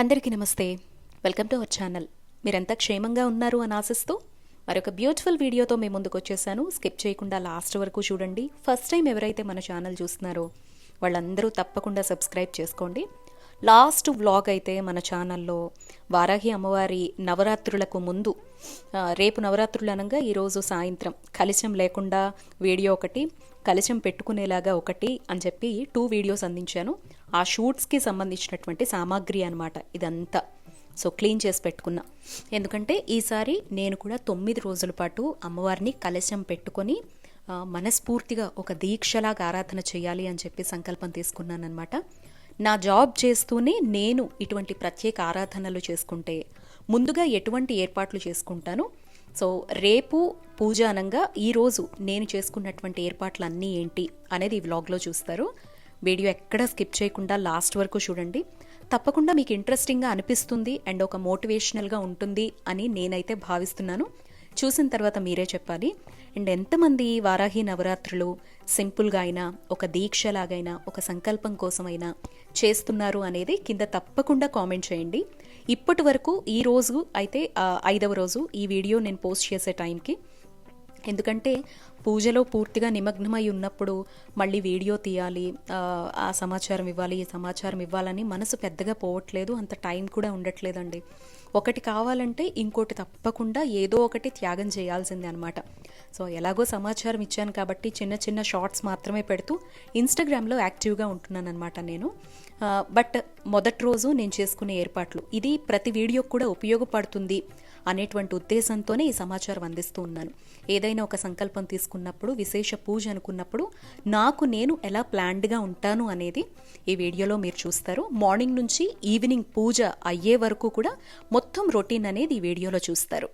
అందరికీ నమస్తే. Welcome to our channel. మీరంతా క్షేమంగా ఉన్నారు అని ఆశిస్తూ మరొక బ్యూటిఫుల్ వీడియోతో మేము ముందుకు వచ్చేసాను. స్కిప్ చేయకుండా లాస్ట్ వరకు చూడండి. ఫస్ట్ టైం ఎవరైతే మన ఛానల్ చూస్తున్నారో వాళ్ళందరూ తప్పకుండా సబ్స్క్రైబ్ చేసుకోండి. లాస్ట్ వ్లాగ్ అయితే మన ఛానల్లో వారాహి అమ్మవారి నవరాత్రులకు ముందు రేపు నవరాత్రులు అనగా ఈరోజు సాయంత్రం కలిశం లేకుండా వీడియో ఒకటి కలిశం పెట్టుకునేలాగా ఒకటి అని చెప్పి టూ వీడియోస్ అందించాను. ఆ షూట్స్కి సంబంధించినటువంటి సామాగ్రి అనమాట ఇదంతా. సో క్లీన్ చేసి పెట్టుకున్నా. ఎందుకంటే ఈసారి నేను కూడా తొమ్మిది రోజుల పాటు అమ్మవారిని కలశం పెట్టుకొని మనస్ఫూర్తిగా ఒక దీక్షలాగా ఆరాధన చేయాలి అని చెప్పి సంకల్పం తీసుకున్నానమాట నా జాబ్ చేస్తూనే నేను ఇటువంటి ప్రత్యేక ఆరాధనలు చేసుకుంటే ముందుగా ఎటువంటి ఏర్పాట్లు చేసుకుంటాను? సో రేపు పూజానంగా ఈరోజు నేను చేసుకున్నటువంటి ఏర్పాట్లు అన్నీ ఏంటి అనేది ఈ వ్లాగ్లో చూస్తారు. వీడియో ఎక్కడ స్కిప్ చేయకుండా లాస్ట్ వరకు చూడండి. తప్పకుండా మీకు ఇంట్రెస్టింగ్గా అనిపిస్తుంది అండ్ ఒక మోటివేషనల్గా ఉంటుంది అని నేనైతే భావిస్తున్నాను. చూసిన తర్వాత మీరే చెప్పాలి. అండ్ ఎంతమంది వారాహి నవరాత్రులు సింపుల్గా అయినా ఒక దీక్షలాగైనా ఒక సంకల్పం కోసమైనా చేస్తున్నారు అనేది కింద తప్పకుండా కామెంట్ చేయండి. ఇప్పటి వరకు ఈ రోజు అయితే ఐదవ రోజు ఈ వీడియో నేను పోస్ట్ చేసే టైంకి. ఎందుకంటే పూజలో పూర్తిగా నిమగ్నమై ఉన్నప్పుడు మళ్ళీ వీడియో తీయాలి ఆ, సమాచారం ఇవ్వాలి ఈ సమాచారం ఇవ్వాలని మనసు పెద్దగా పోవట్లేదు అంత టైం కూడా ఉండట్లేదండి. ఒకటి కావాలంటే ఇంకోటి తప్పకుండా ఏదో ఒకటి త్యాగం చేయాల్సిందే అనమాట సో ఎలాగో సమాచారం ఇచ్చాను కాబట్టి చిన్న చిన్న షార్ట్స్ మాత్రమే పెడుతూ ఇన్స్టాగ్రామ్లో యాక్టివ్గా ఉంటున్నాను అనమాట నేను బట్ మొదటి రోజు నేను చేసుకునే ఏర్పాట్లు. ఇది ప్రతి వీడియోకి కూడా ఉపయోగపడుతుంది అనేటువంటి ఉద్దేశంతోనే ఈ సమాచారం అందిస్తూ ఉన్నాను. ఏదైనా ఒక సంకల్పం తీసుకున్నప్పుడు విశేష పూజ అనుకున్నప్పుడు నాకు నేను ఎలా ప్లాన్డ్గా ఉంటాను అనేది ఈ వీడియోలో మీరు చూస్తారు. మార్నింగ్ నుంచి ఈవినింగ్ పూజ అయ్యే వరకు కూడా మొత్తం రొటీన్ అనేది ఈ వీడియోలో చూస్తారు.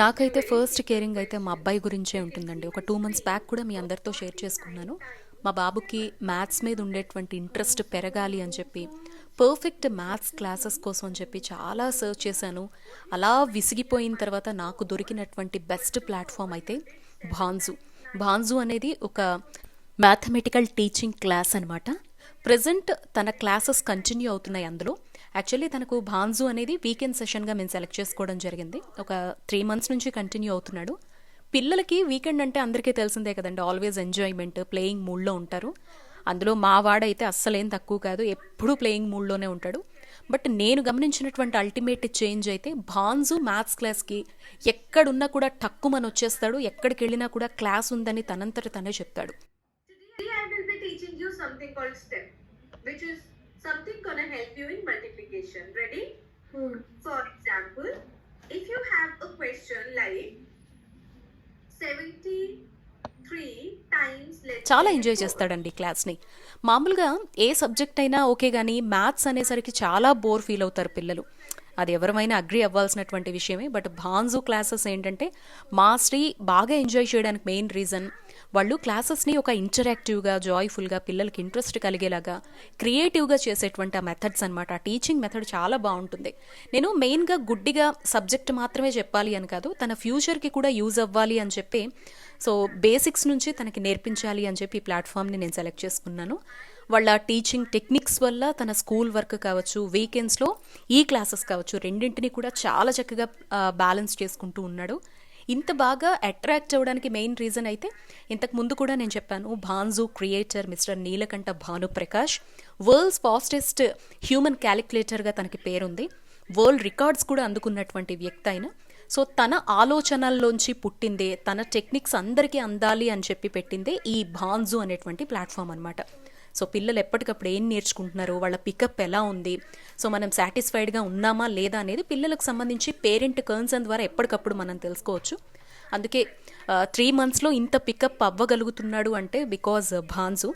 నాకైతే ఫస్ట్ కేరింగ్ అయితే మా అబ్బాయి గురించే ఉంటుందండి. ఒక టూ మంత్స్ బ్యాక్ కూడా మీ అందరితో షేర్ చేసుకున్నాను. మా బాబుకి మ్యాథ్స్ మీద ఉండేటువంటి ఇంట్రెస్ట్ పెరగాలి అని చెప్పి పర్ఫెక్ట్ మ్యాథ్స్ క్లాసెస్ కోసం అని చెప్పి చాలా సర్చ్ చేశాను. అలా విసిగిపోయిన తర్వాత నాకు దొరికినటువంటి బెస్ట్ ప్లాట్ఫామ్ అయితే భాన్జు భాన్జు అనేది ఒక మ్యాథమెటికల్ టీచింగ్ క్లాస్ అనమాట ప్రజెంట్ తన క్లాసెస్ కంటిన్యూ అవుతున్నాయి అందులో. యాక్చువల్లీ తనకు భాన్జు అనేది వీకెండ్ సెషన్గా మేము సెలెక్ట్ చేసుకోవడం జరిగింది. ఒక త్రీ మంత్స్ నుంచి కంటిన్యూ అవుతున్నాడు. పిల్లలకి వీకెండ్ అంటే అందరికీ తెలిసిందే కదండి. ఆల్వేస్ ఎంజాయ్మెంట్ ప్లేయింగ్ మూడ్లో ఉంటారు. అందులో మా వాడైతే అస్సలేం తక్కువ కాదు. ఎప్పుడూ ప్లేయింగ్ మూడ్లోనే ఉంటాడు. బట్ నేను గమనించినటువంటి అల్టిమేట్ చేంజ్ అయితే భాన్జు మ్యాథ్స్ క్లాస్కి ఎక్కడున్నా కూడా టక్కుమని వచ్చేస్తాడు. ఎక్కడికి వెళ్ళినా కూడా క్లాస్ ఉందని తనంతట తనే చెప్తాడు. Which is something gonna help you in multiplication. చాలా ఎంజాయ్ చేస్తాడండి క్లాస్ని. మామూలుగా ఏ సబ్జెక్ట్ అయినా ఓకే కానీ మ్యాథ్స్ అనేసరికి చాలా బోర్ ఫీల్ అవుతారు పిల్లలు. అది ఎవరమైనా అగ్రి అవ్వాల్సినటువంటి విషయమే బట్ భాన్జు క్లాసెస్ ఏంటంటే మా శ్రీ బాగా ఎంజాయ్ చేయడానికి మెయిన్ రీజన్ వాళ్ళు క్లాసెస్ని ఒక ఇంటరాక్టివ్గా జాయ్ఫుల్గా పిల్లలకి ఇంట్రెస్ట్ కలిగేలాగా క్రియేటివ్గా చేసేటువంటి ఆ మెథడ్స్ అనమాట ఆ టీచింగ్ మెథడ్ చాలా బాగుంటుంది. నేను మెయిన్గా గుడ్డిగా సబ్జెక్ట్ మాత్రమే చెప్పాలి అని కాదు తన ఫ్యూచర్కి కూడా యూజ్ అవ్వాలి అని చెప్పి సో బేసిక్స్ నుంచి తనకి నేర్పించాలి అని చెప్పి ఈ ప్లాట్ఫామ్ని నేను సెలెక్ట్ చేసుకున్నాను. వాళ్ళ టీచింగ్ టెక్నిక్స్ వల్ల తన స్కూల్ వర్క్ కావచ్చు వీకెండ్స్లో ఈ క్లాసెస్ కావచ్చు రెండింటిని కూడా చాలా చక్కగా బ్యాలెన్స్ చేసుకుంటూ ఉన్నాడు. ఇంత బాగా అట్రాక్ట్ అవ్వడానికి మెయిన్ రీజన్ అయితే ఇంతకు ముందు కూడా నేను చెప్పాను Bhanzu creator mister Neelakantha Bhanu Prakash world's fastest human క్యాలిక్యులేటర్గా తనకి పేరుంది. వరల్డ్ రికార్డ్స్ కూడా అందుకున్నటువంటి వ్యక్తి ఆయన. సో తన ఆలోచనల్లోంచి పుట్టిందే తన టెక్నిక్స్ అందరికీ అందాలి అని చెప్పి పెట్టిందే ఈ భాన్జు అనేటువంటి ప్లాట్ఫామ్ అనమాట సో పిల్లలు ఎప్పటికప్పుడు ఏం నేర్చుకుంటున్నారు వాళ్ళ పికప్ ఎలా ఉంది సో మనం సాటిస్ఫైడ్గా ఉన్నామా లేదా అనేది పిల్లలకు సంబంధించి పేరెంట్ కన్సర్న్ ద్వారా ఎప్పటికప్పుడు మనం తెలుసుకోవచ్చు. అందుకే త్రీ మంత్స్లో ఇంత పికప్ అవ్వగలుగుతున్నాడు అంటే బికాజ్ భాన్జు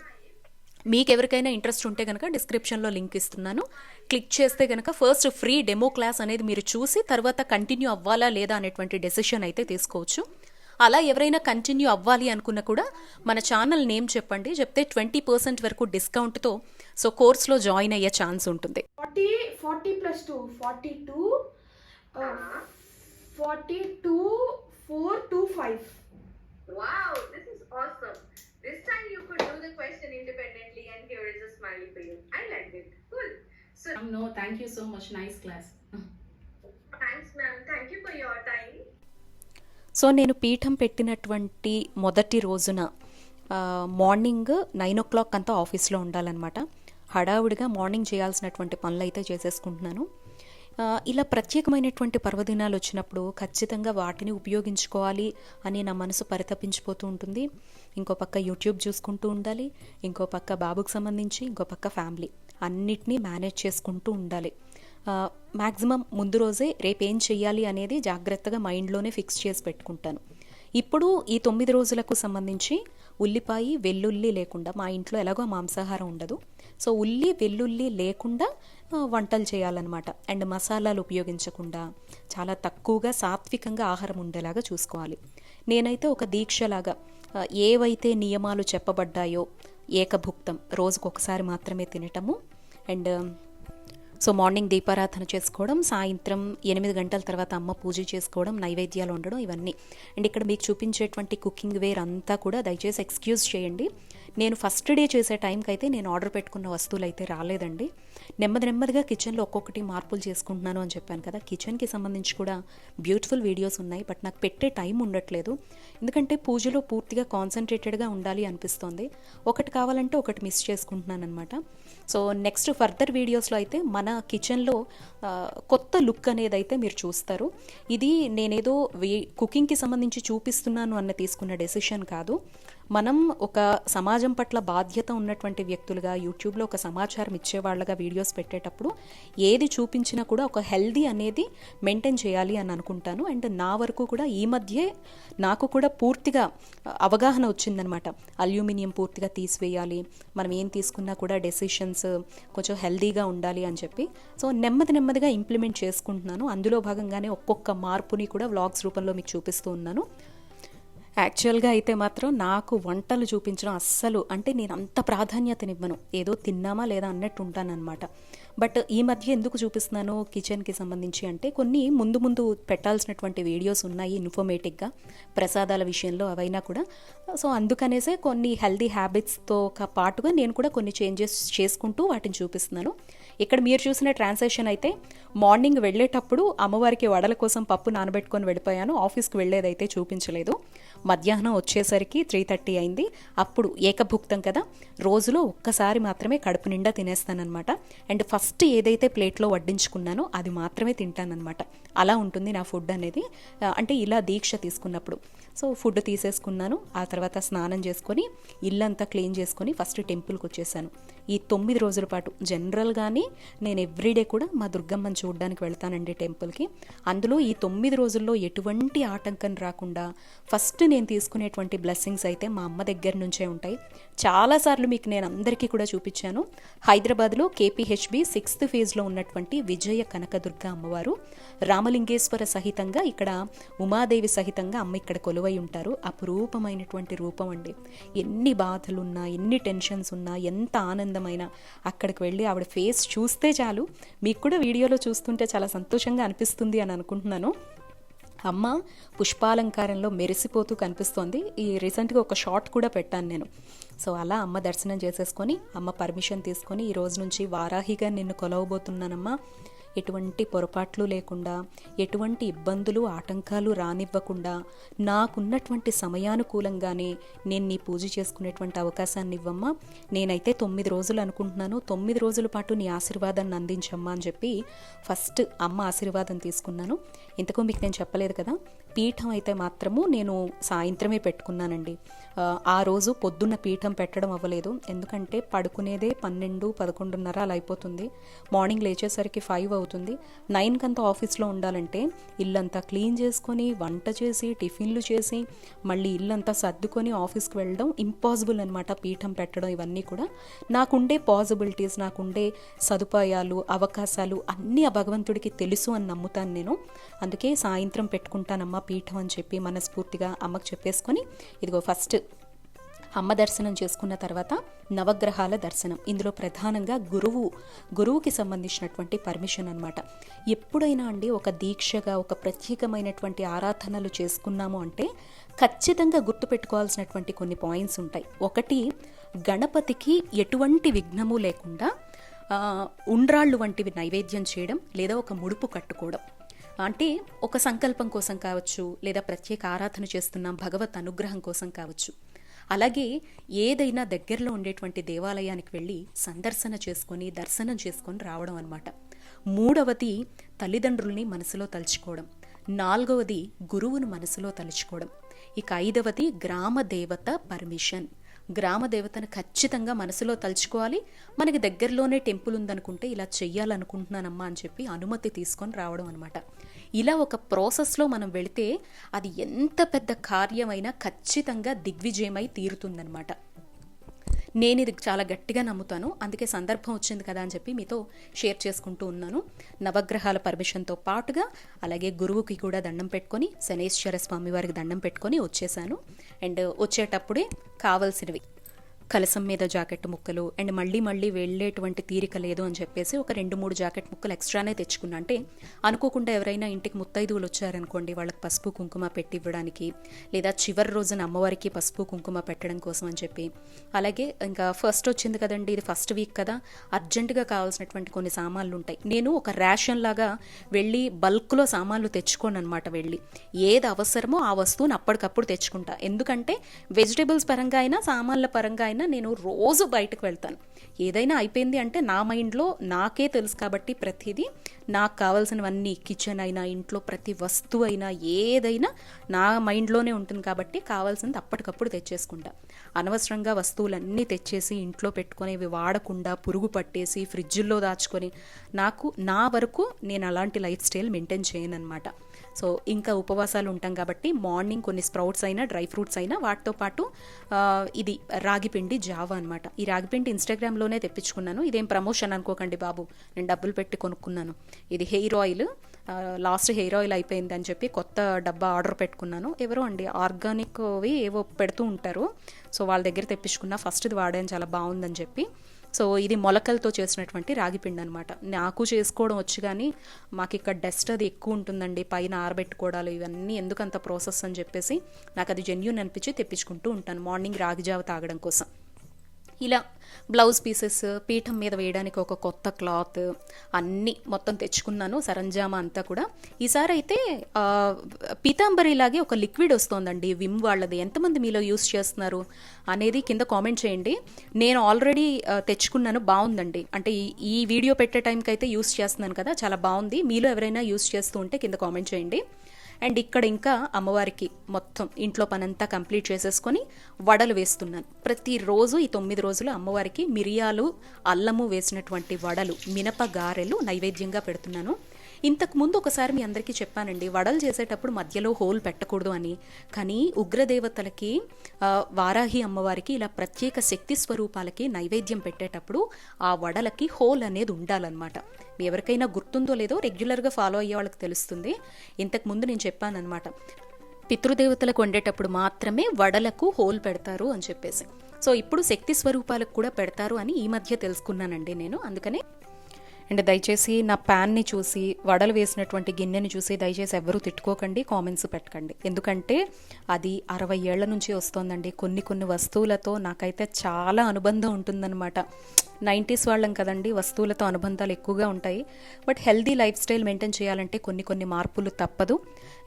మీకు ఎవరికైనా ఇంట్రెస్ట్ ఉంటే కనుక డిస్క్రిప్షన్లో లింక్ ఇస్తున్నాను క్లిక్ చేస్తే కనుక ఫస్ట్ ఫ్రీ డెమో క్లాస్ అనేది మీరు చూసి తర్వాత కంటిన్యూ అవ్వాలా లేదా అనేటువంటి డెసిషన్ అయితే తీసుకోవచ్చు అలా ఎవరైనా కంటిన్యూ అవ్వాలి అనుకున్నా కూడా మన ఛానల్ నేమ్ చెప్పండి చెప్తే ట్వంటీ పర్సెంట్ వరకు డిస్కౌంట్తో సో కోర్స్లో జాయిన్ అయ్యే ఛాన్స్ ఉంటుంది 40, 40 plus 2, 42, uh, 42, 4, 2, 5. Wow, this is awesome. This time you could do the question independently. here is a smiley for you. I liked it. Cool. So Um, no, thank you so much. Nice class. thanks, ma'am. Thank you for your time. So నేను పీఠం పెట్టినటువంటి మొదటి రోజున morning nine ఓ clock అంతా ఆఫీస్లో ఉండాలన్నమాట హడావుడిగా morning చేయాల్సినటువంటి పనులు అయితే చేసేసుకుంటున్నాను ఇలా ప్రత్యేకమైనటువంటి పర్వదినాలు వచ్చినప్పుడు ఖచ్చితంగా వాటిని ఉపయోగించుకోవాలి అని నా మనసు పరితపించిపోతూ ఉంటుంది. ఇంకో పక్క యూట్యూబ్ చూసుకుంటూ ఉండాలి ఇంకో పక్క బాబుకు సంబంధించి ఇంకో పక్క ఫ్యామిలీ అన్నిటినీ మేనేజ్ చేసుకుంటూ ఉండాలి. మ్యాక్సిమం ముందు రోజే రేపు ఏం చెయ్యాలి అనేది జాగ్రత్తగా మైండ్లోనే ఫిక్స్ చేసి పెట్టుకుంటాను. ఇప్పుడు ఈ తొమ్మిది రోజులకు సంబంధించి ఉల్లిపాయ వెల్లుల్లి లేకుండా మా ఇంట్లో ఎలాగో మాంసాహారం ఉండదు. సో ఉల్లి వెల్లుల్లి లేకుండా వంటలు చేయాలన్నమాట. అండ్ మసాలాలు ఉపయోగించకుండా చాలా తక్కువగా సాత్వికంగా ఆహారం ఉండేలాగా చూసుకోవాలి. నేనైతే ఒక దీక్షలాగా ఏవైతే నియమాలు చెప్పబడ్డాయో ఏకభుక్తం రోజుకొకసారి మాత్రమే తినటము. అండ్ సో మార్నింగ్ దీపారాధన చేసుకోవడం సాయంత్రం ఎనిమిది గంటల తర్వాత అమ్మ పూజ చేసుకోవడం నైవేద్యాలు ఉండడం ఇవన్నీ. అండ్ ఇక్కడ మీకు చూపించేటువంటి కుకింగ్ వేర్ అంతా కూడా దయచేసి ఎక్స్క్యూజ్ చేయండి. నేను ఫస్ట్ డే చేసే టైంకి అయితే నేను ఆర్డర్ పెట్టుకున్న వస్తువులు అయితే రాలేదండి. నెమ్మది నెమ్మదిగా కిచెన్లో ఒక్కొక్కటి మార్పులు చేసుకుంటున్నాను అని చెప్పాను కదా. కిచెన్కి సంబంధించి కూడా బ్యూటిఫుల్ వీడియోస్ ఉన్నాయి. బట్ నాకు పెట్టే టైం ఉండట్లేదు. ఎందుకంటే పూజలో పూర్తిగా కాన్సన్ట్రేటెడ్గా ఉండాలి అనిపిస్తోంది. ఒకటి కావాలంటే ఒకటి మిస్ చేసుకుంటున్నాను అనమాట సో నెక్స్ట్ ఫర్దర్ వీడియోస్లో అయితే మన కిచెన్లో కొత్త లుక్ అనేది అయితే మీరు చూస్తారు. ఇది నేనేదో కుకింగ్కి సంబంధించి చూపిస్తున్నాను అన్న తీసుకున్న డెసిషన్ కాదు. మనం ఒక సమాజం పట్ల బాధ్యత ఉన్నటువంటి వ్యక్తులుగా యూట్యూబ్లో ఒక సమాచారం ఇచ్చేవాళ్ళగా వీడియోస్ పెట్టేటప్పుడు ఏది చూపించినా కూడా ఒక హెల్దీ అనేది మెయింటైన్ చేయాలి అని అనుకుంటాను. అండ్ నా వరకు కూడా ఈ మధ్యే నాకు కూడా పూర్తిగా అవగాహన వచ్చిందనమాట. అల్యూమినియం పూర్తిగా తీసివేయాలి మనం ఏం తీసుకున్నా కూడా డెసిషన్స్ కొంచెం హెల్దీగా ఉండాలి అని చెప్పి. సో నెమ్మది నెమ్మదిగా ఇంప్లిమెంట్ చేసుకుంటున్నాను. అందులో భాగంగానే ఒక్కొక్క మార్పుని కూడా వ్లాగ్స్ రూపంలో మీకు చూపిస్తూ ఉన్నాను. యాక్చువల్గా అయితే మాత్రం నాకు వంటలు చూపించడం అస్సలు అంటే నేను అంత ప్రాధాన్యతనివ్వను. ఏదో తిన్నామా లేదా అన్నట్టు ఉంటానన్నమాట. బట్ ఈ మధ్య ఎందుకు చూపిస్తున్నాను కిచెన్కి సంబంధించి అంటే కొన్ని ముందు ముందు పెట్టాల్సినటువంటి వీడియోస్ ఉన్నాయి ఇన్ఫర్మేటివ్గా ప్రసాదాల విషయంలో అవైనా కూడా. సో అందుకనేసే కొన్ని హెల్దీ హ్యాబిట్స్తో పాటుగా నేను కూడా కొన్ని చేంజెస్ చేసుకుంటూ వాటిని చూపిస్తున్నాను. ఇక్కడ మీరు చూసిన ట్రాన్సాక్షన్ అయితే మార్నింగ్ వెళ్ళేటప్పుడు అమ్మవారికి వడల కోసం పప్పు నానబెట్టుకొని వెళ్ళిపోయాను. ఆఫీస్కి వెళ్ళేదైతే చూపించలేదు. మధ్యాహ్నం వచ్చేసరికి త్రీ థర్టీ అయింది. అప్పుడు ఏకభుక్తం కదా రోజులో ఒక్కసారి మాత్రమే కడుపు నిండా తినేస్తానన్నమాట. అండ్ ఫస్ట్ ఏదైతే ప్లేట్లో వడ్డించుకున్నానో అది మాత్రమే తింటానన్నమాట. అలా ఉంటుంది నా ఫుడ్ అనేది. అంటే ఇలా దీక్ష తీసుకున్నప్పుడు. సో ఫుడ్ తీసేసుకున్నాను. ఆ తర్వాత స్నానం చేసుకొని ఇల్లంతా క్లీన్ చేసుకొని ఫస్ట్ టెంపుల్కి వచ్చేసాను. ఈ తొమ్మిది రోజుల పాటు. జనరల్గానే నేను ఎవ్రీడే కూడా మా దుర్గమ్మని చూడడానికి వెళ్తానండి టెంపుల్కి అందులో ఈ తొమ్మిది రోజుల్లో ఎటువంటి ఆటంకం రాకుండా ఫస్ట్ నేను తీసుకునేటువంటి బ్లెస్సింగ్స్ అయితే మా అమ్మ దగ్గర నుంచే ఉంటాయి. చాలాసార్లు మీకు నేను అందరికీ కూడా చూపించాను. హైదరాబాద్లో కేపీహెచ్బి సిక్స్త్ ఫేజ్లో ఉన్నటువంటి విజయ కనకదుర్గ అమ్మవారు. రామలింగేశ్వర సహితంగా ఇక్కడ ఉమాదేవి సహితంగా అమ్మ ఇక్కడ కొలువై ఉంటారు. అపురూపమైనటువంటి రూపం అండి. ఎన్ని బాధలున్నా ఎన్ని టెన్షన్స్ ఉన్నా ఎంత ఆనందం ఆనందమైన. అక్కడికి వెళ్ళి ఆవిడ ఫేస్ చూస్తే చాలు. మీకు కూడా వీడియోలో చూస్తుంటే చాలా సంతోషంగా అనిపిస్తుంది అని అనుకుంటున్నాను. అమ్మ పుష్పాలంకారంలో మెరిసిపోతూ కనిపిస్తోంది. ఈ రీసెంట్గా ఒక షార్ట్ కూడా పెట్టాను నేను. సో అలా అమ్మ దర్శనం చేసేసుకొని అమ్మ పర్మిషన్ తీసుకొని ఈ రోజు నుంచి వారాహిగా నిన్ను కొలవబోతున్నానమ్మా. ఎటువంటి పొరపాట్లు లేకుండా ఎటువంటి ఇబ్బందులు ఆటంకాలు రానివ్వకుండా నాకున్నటువంటి సమయానుకూలంగానే నేను నీ పూజ చేసుకునేటువంటి అవకాశాన్ని ఇవ్వమ్మా. నేనైతే తొమ్మిది రోజులు అనుకుంటున్నాను. తొమ్మిది రోజుల పాటు నీ ఆశీర్వాదాన్ని అందించమ్మా అని చెప్పి ఫస్ట్ అమ్మ ఆశీర్వాదం తీసుకున్నాను. ఇంతకు మీకు నేను చెప్పలేదు కదా పీఠం అయితే మాత్రము నేను సాయంత్రమే పెట్టుకున్నానండి. ఆ, రోజు పొద్దున్న పీఠం పెట్టడం అవ్వలేదు. ఎందుకంటే పడుకునేదే పన్నెండు పదకొండున్నర అలా అయిపోతుంది. మార్నింగ్ లేచేసరికి ఫైవ్ అవుతుంది. నైన్ కంతా ఆఫీస్లో ఉండాలంటే ఇల్లంతా క్లీన్ చేసుకొని వంట చేసి టిఫిన్లు చేసి మళ్ళీ ఇల్లంతా సర్దుకొని ఆఫీస్కి వెళ్ళడం ఇంపాసిబుల్ అనమాట పీఠం పెట్టడం ఇవన్నీ కూడా. నాకుండే పాసిబిలిటీస్ నాకుండే సదుపాయాలు అవకాశాలు అన్నీ ఆ భగవంతుడికి తెలుసు అని నమ్ముతాను నేను. అందుకే సాయంత్రం పెట్టుకుంటానమ్మా పీఠం అని చెప్పి మనస్ఫూర్తిగా అమ్మకు చెప్పేసుకొని ఇదిగో ఫస్ట్ అమ్మ దర్శనం చేసుకున్న తర్వాత నవగ్రహాల దర్శనం. ఇందులో ప్రధానంగా గురువు గురువుకి సంబంధించినటువంటి పర్మిషన్ అనమాట ఎప్పుడైనా అండి ఒక దీక్షగా ఒక ప్రత్యేకమైనటువంటి ఆరాధనలు చేసుకున్నాము అంటే ఖచ్చితంగా గుర్తుపెట్టుకోవాల్సినటువంటి కొన్ని పాయింట్స్ ఉంటాయి. ఒకటి గణపతికి ఎటువంటి విఘ్నము లేకుండా ఉండ్రాళ్ళు వంటివి నైవేద్యం చేయడం లేదా ఒక ముడుపు కట్టుకోవడం. అంటే ఒక సంకల్పం కోసం కావచ్చు లేదా ప్రత్యేక ఆరాధన చేస్తున్నాం భగవత్ అనుగ్రహం కోసం కావచ్చు. అలాగే ఏదైనా దగ్గరలో ఉండేటువంటి దేవాలయానికి వెళ్ళి సందర్శన చేసుకొని దర్శనం చేసుకొని రావడం అనమాట మూడవది తల్లిదండ్రుల్ని మనసులో తలుచుకోవడం. నాలుగవది గురువును మనసులో తలుచుకోవడం. ఇక ఐదవది గ్రామ దేవత పర్మిషన్. గ్రామ దేవతను ఖచ్చితంగా మనసులో తలుచుకోవాలి. మనకి దగ్గరలోనే టెంపుల్ ఉందనుకుంటే ఇలా చెయ్యాలనుకుంటున్నానమ్మా అని చెప్పి అనుమతి తీసుకొని రావడం అనమాట ఇలా ఒక ప్రాసెస్లో మనం వెళితే అది ఎంత పెద్ద కార్యమైనా ఖచ్చితంగా దిగ్విజయమై తీరుతుందనమాట నేను ఇది చాలా గట్టిగా నమ్ముతాను. అందుకే సందర్భం వచ్చింది కదా అని చెప్పి మీతో షేర్ చేసుకుంటూ ఉన్నాను. నవగ్రహాల పర్మిషన్తో పాటుగా అలాగే గురువుకి కూడా దండం పెట్టుకొని శనేశ్వర స్వామి వారికి దండం పెట్టుకొని వచ్చేసాను. అండ్ వచ్చేటప్పుడే కావాల్సినవి కలసం మీద జాకెట్ ముక్కలు అండ్ మళ్ళీ మళ్ళీ వెళ్ళేటువంటి తీరిక లేదు అని చెప్పేసి ఒక రెండు మూడు జాకెట్ ముక్కలు ఎక్స్ట్రానే తెచ్చుకున్నా. అంటే అనుకోకుండా ఎవరైనా ఇంటికి ముత్తైదువులు వచ్చారనుకోండి వాళ్ళకి పసుపు కుంకుమ పెట్టి ఇవ్వడానికి లేదా చివరి రోజున అమ్మవారికి పసుపు కుంకుమ పెట్టడం కోసం అని చెప్పి. అలాగే ఇంకా ఫస్ట్ వచ్చింది కదండి ఇది ఫస్ట్ వీక్ కదా అర్జెంటుగా కావాల్సినటువంటి కొన్ని సామాన్లు ఉంటాయి. నేను ఒక రేషన్ లాగా వెళ్ళి బల్క్లో సామాన్లు తెచ్చుకోను అనమాట వెళ్ళి. ఏది అవసరమో ఆ వస్తువుని అప్పటికప్పుడు తెచ్చుకుంటా. ఎందుకంటే వెజిటేబుల్స్ పరంగా అయినా సామాన్ల పరంగా అయినా నేను రోజు బయటకు వెళ్తాను. ఏదైనా అయిపోయింది అంటే నా మైండ్లో నాకే తెలుసు కాబట్టి ప్రతిదీ నాకు కావాల్సినవన్నీ కిచెన్ అయినా ఇంట్లో ప్రతి వస్తువు అయినా ఏదైనా నా మైండ్లోనే ఉంటుంది కాబట్టి కావాల్సింది అప్పటికప్పుడు తెచ్చేసుకుంటా. అనవసరంగా వస్తువులన్నీ తెచ్చేసి ఇంట్లో పెట్టుకొని ఇవి వాడకుండా పురుగు పట్టేసి ఫ్రిడ్జ్లో దాచుకొని నాకు నా వరకు నేను అలాంటి లైఫ్ స్టైల్ మెయింటైన్ చేయను అనమాట సో ఇంకా ఉపవాసాలు ఉంటాం కాబట్టి మార్నింగ్ కొన్ని స్ప్రౌట్స్ అయినా డ్రై ఫ్రూట్స్ అయినా వాటితో పాటు ఇది రాగిపిండి జావా అనమాట ఈ రాగిపిండి ఇన్స్టాగ్రామ్లోనే తెప్పించుకున్నాను. ఇదేం ప్రమోషన్ అనుకోకండి బాబు. నేను డబ్బులు పెట్టి కొనుక్కున్నాను. ఇది hair oil. Last hair oil అయిపోయింది అని చెప్పి కొత్త డబ్బా ఆర్డర్ పెట్టుకున్నాను. ఎవరో అండి ఆర్గానిక్వి ఏవో పెడుతూ ఉంటారు. సో వాళ్ళ దగ్గర తెప్పించుకున్న ఫస్ట్ ఇది వాడాను చాలా బాగుందని చెప్పి. సో ఇది మొలకలతో చేసినటువంటి రాగిపిండి అనమాట నాకు చేసుకోవడం వచ్చు కానీ మాకు ఇక్కడ డస్ట్ అది ఎక్కువ ఉంటుందండి పైన ఆరబెట్టుకోవడాలు ఇవన్నీ ఎందుకంత ప్రాసెస్ అని చెప్పేసి నాకు అది జెన్యున్ అనిపించి తెప్పించుకుంటూ ఉంటాను మార్నింగ్ రాగి జావ తాగడం కోసం. ఇలా బ్లౌజ్ పీసెస్ పీఠం మీద వేయడానికి ఒక కొత్త క్లాత్ అన్నీ మొత్తం తెచ్చుకున్నాను సరంజామా అంతా కూడా. ఈసారి అయితే పీతాంబరిలాగే ఒక లిక్విడ్ వస్తోందండి విమ్ వాళ్ళది. ఎంతమంది మీలో యూస్ చేస్తున్నారు అనేది కింద కామెంట్ చేయండి. నేను ఆల్రెడీ తెచ్చుకున్నాను బాగుందండి. అంటే ఈ ఈ వీడియో పెట్టే టైంకి అయితే యూస్ చేస్తున్నాను కదా చాలా బాగుంది. మీలో ఎవరైనా యూస్ చేస్తూ ఉంటే కింద కామెంట్ చేయండి. అండ్ ఇక్కడ ఇంకా అమ్మవారికి మొత్తం ఇంట్లో పనంతా కంప్లీట్ చేసేసుకొని వడలు వేస్తున్నాను. ప్రతిరోజు ఈ తొమ్మిది రోజులు అమ్మవారికి మిరియాలు అల్లము వేసినటువంటి వడలు మినప గారెలు నైవేద్యంగా పెడుతున్నాను. ఇంతకు ముందు ఒకసారి మీ అందరికీ చెప్పానండి వడలు చేసేటప్పుడు మధ్యలో హోల్ పెట్టకూడదు అని. కానీ ఉగ్రదేవతలకి వారాహి అమ్మవారికి ఇలా ప్రత్యేక శక్తి స్వరూపాలకి నైవేద్యం పెట్టేటప్పుడు ఆ వడలకి హోల్ అనేది ఉండాలన్నమాట. మీ ఎవరికైనా గుర్తుందో లేదో రెగ్యులర్గా ఫాలో అయ్యే వాళ్ళకి తెలుస్తుంది. ఇంతకు ముందు నేను చెప్పానన్నమాట పితృదేవతలకు వండేటప్పుడు మాత్రమే వడలకు హోల్ పెడతారు అని చెప్పేసి. సో ఇప్పుడు శక్తి స్వరూపాలకు కూడా పెడతారు అని ఈ మధ్య తెలుసుకున్నానండి నేను అందుకనే అండ్ దయచేసి నా ప్యాన్ని చూసి వడలు వేసినటువంటి గిన్నెని చూసి దయచేసి ఎవరూ తిట్టుకోకండి కామెంట్స్ పెట్టకండి. ఎందుకంటే అది అరవై ఏళ్ళ నుంచి వస్తోందండి. కొన్ని కొన్ని వస్తువులతో నాకైతే చాలా అనుబంధం ఉంటుందన్నమాట. నైంటీస్ వాళ్ళం కదండి వస్తువులతో అనుబంధాలు ఎక్కువగా ఉంటాయి. But healthy lifestyle maintain చేయాలంటే కొన్ని కొన్ని మార్పులు తప్పదు.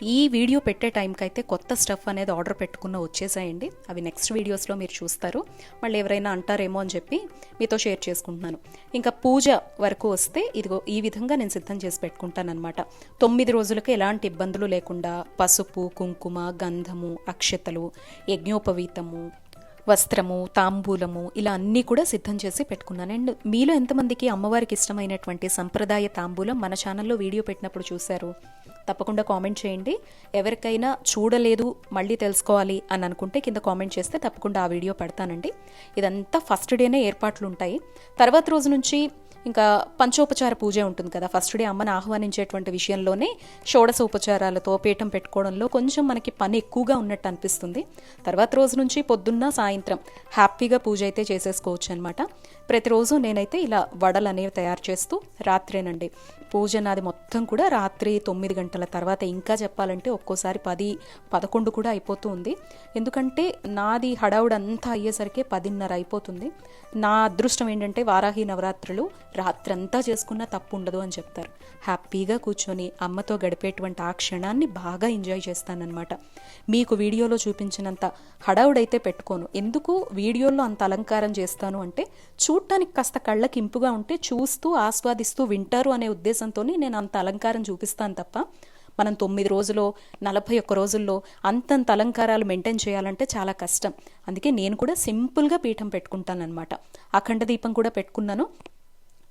ఈ వీడియో పెట్టే టైంకి అయితే కొత్త స్టఫ్ అనేది ఆర్డర్ పెట్టుకున్న వచ్చేసాయండి. అవి నెక్స్ట్ వీడియోస్లో మీరు చూస్తారు. మళ్ళీ ఎవరైనా అంటారేమో అని చెప్పి మీతో షేర్ చేసుకుంటున్నాను. ఇంకా పూజ వరకు వస్తే ఇదిగో ఈ విధంగా నేను సిద్ధం చేసి పెట్టుకుంటానన్నమాట. తొమ్మిది రోజులకు ఎలాంటి ఇబ్బందులు లేకుండా పసుపు కుంకుమ గంధము అక్షతలు యజ్ఞోపవీతము వస్త్రము తాంబూలము ఇలా అన్నీ కూడా సిద్ధం చేసి పెట్టుకున్నాను. అండ్ మీలో ఎంతమందికి అమ్మవారికి ఇష్టమైనటువంటి సంప్రదాయ తాంబూలం మన ఛానల్లో వీడియో పెట్టినప్పుడు చూశారు? తప్పకుండా కామెంట్ చేయండి. ఎవరికైనా చూడలేదు మళ్ళీ తెలుసుకోవాలి అని అనుకుంటే కింద కామెంట్ చేస్తే తప్పకుండా ఆ వీడియో పెడతానండి. ఇదంతా ఫస్ట్ డేనే ఏర్పాట్లు ఉంటాయి. తర్వాత రోజు నుంచి ఇంకా పంచోపచార పూజ ఉంటుంది కదా. ఫస్ట్ డే అమ్మని ఆహ్వానించేటువంటి విషయంలోనే షోడశ ఉపచారాలతో పీఠం పెట్టుకోవడంలో కొంచెం మనకి పని ఎక్కువగా ఉన్నట్టు అనిపిస్తుంది. తర్వాత రోజు నుంచి పొద్దున్న సాయంత్రం హ్యాపీగా పూజ అయితే చేసేసుకోవచ్చు అనమాట ప్రతిరోజు నేనైతే ఇలా వడలు అనేవి తయారు చేస్తూ రాత్రేనండి పూజ నాది మొత్తం కూడా రాత్రి తొమ్మిది గంటల తర్వాత. ఇంకా చెప్పాలంటే ఒక్కోసారి పది పదకొండు కూడా అయిపోతూ ఉంది. ఎందుకంటే నాది హడావుడంతా అయ్యేసరికి పదిన్నర అయిపోతుంది. నా అదృష్టం ఏంటంటే వారాహి నవరాత్రులు రాత్రంతా చేసుకున్న తప్పు ఉండదు అని చెప్తారు. హ్యాపీగా కూర్చొని అమ్మతో గడిపేటువంటి ఆ క్షణాన్ని బాగా ఎంజాయ్ చేస్తానన్నమాట. మీకు వీడియోలో చూపించినంత హడావుడైతే పెట్టుకోను. ఎందుకు వీడియోలో అంత అలంకారం చేస్తాను అంటే చూడటానికి కాస్త కళ్ళకి ఇంపుగా ఉంటే చూస్తూ ఆస్వాదిస్తూ వింటారు అనే ఉద్దేశం ఉద్దేశంతో నేను అంత అలంకారం చూపిస్తాను తప్ప మనం తొమ్మిది రోజులో నలభై ఒక్క రోజుల్లో అంతంత అలంకారాలు మెయింటైన్ చేయాలంటే చాలా కష్టం. అందుకే నేను కూడా సింపుల్గా పీఠం పెట్టుకుంటానన్నమాట. అఖండ దీపం కూడా పెట్టుకున్నాను.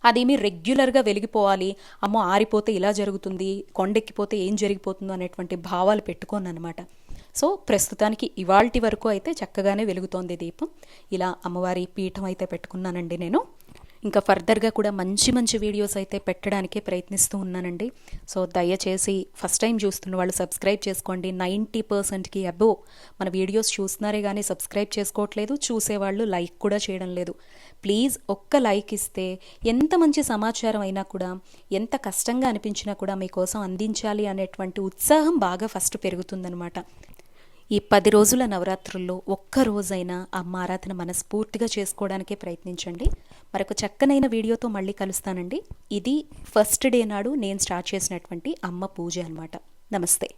అదేమి రెగ్యులర్గా వెలిగిపోవాలి. అమ్మో ఆరిపోతే ఇలా జరుగుతుంది కొండెక్కిపోతే ఏం జరిగిపోతుందో అనేటువంటి భావాలు పెట్టుకోను అనమాట సో ప్రస్తుతానికి ఇవాల్టి వరకు అయితే చక్కగానే వెలుగుతోంది దీపం. ఇలా అమ్మవారి పీఠం అయితే పెట్టుకున్నానండి నేను. ఇంకా ఫర్దర్గా కూడా మంచి మంచి వీడియోస్ అయితే పెట్టడానికే ప్రయత్నిస్తూ ఉన్నానండి. సో దయచేసి ఫస్ట్ టైం చూస్తున్న వాళ్ళు సబ్స్క్రైబ్ చేసుకోండి. నైంటీ పర్సెంట్కి అబో మన వీడియోస్ చూస్తున్నారే కానీ సబ్స్క్రైబ్ చేసుకోవట్లేదు. చూసేవాళ్ళు లైక్ కూడా చేయడం లేదు. ప్లీజ్ ఒక్క లైక్ ఇస్తే ఎంత మంచి సమాచారం అయినా కూడా ఎంత కష్టంగా అనిపించినా కూడా మీకోసం అందించాలి అనేటువంటి ఉత్సాహం బాగా ఫస్ట్ పెరుగుతుందనమాట ఈ పది రోజుల నవరాత్రుల్లో ఒక్క రోజైనా అమ్మ ఆరాధన మనస్ఫూర్తిగా చేసుకోవడానికే ప్రయత్నించండి. మరొక చక్కనైన వీడియోతో మళ్ళీ కలుస్తానండి. ఇది ఫస్ట్ డే నాడు నేను స్టార్ట్ చేసినటువంటి అమ్మ పూజ అనమాట నమస్తే.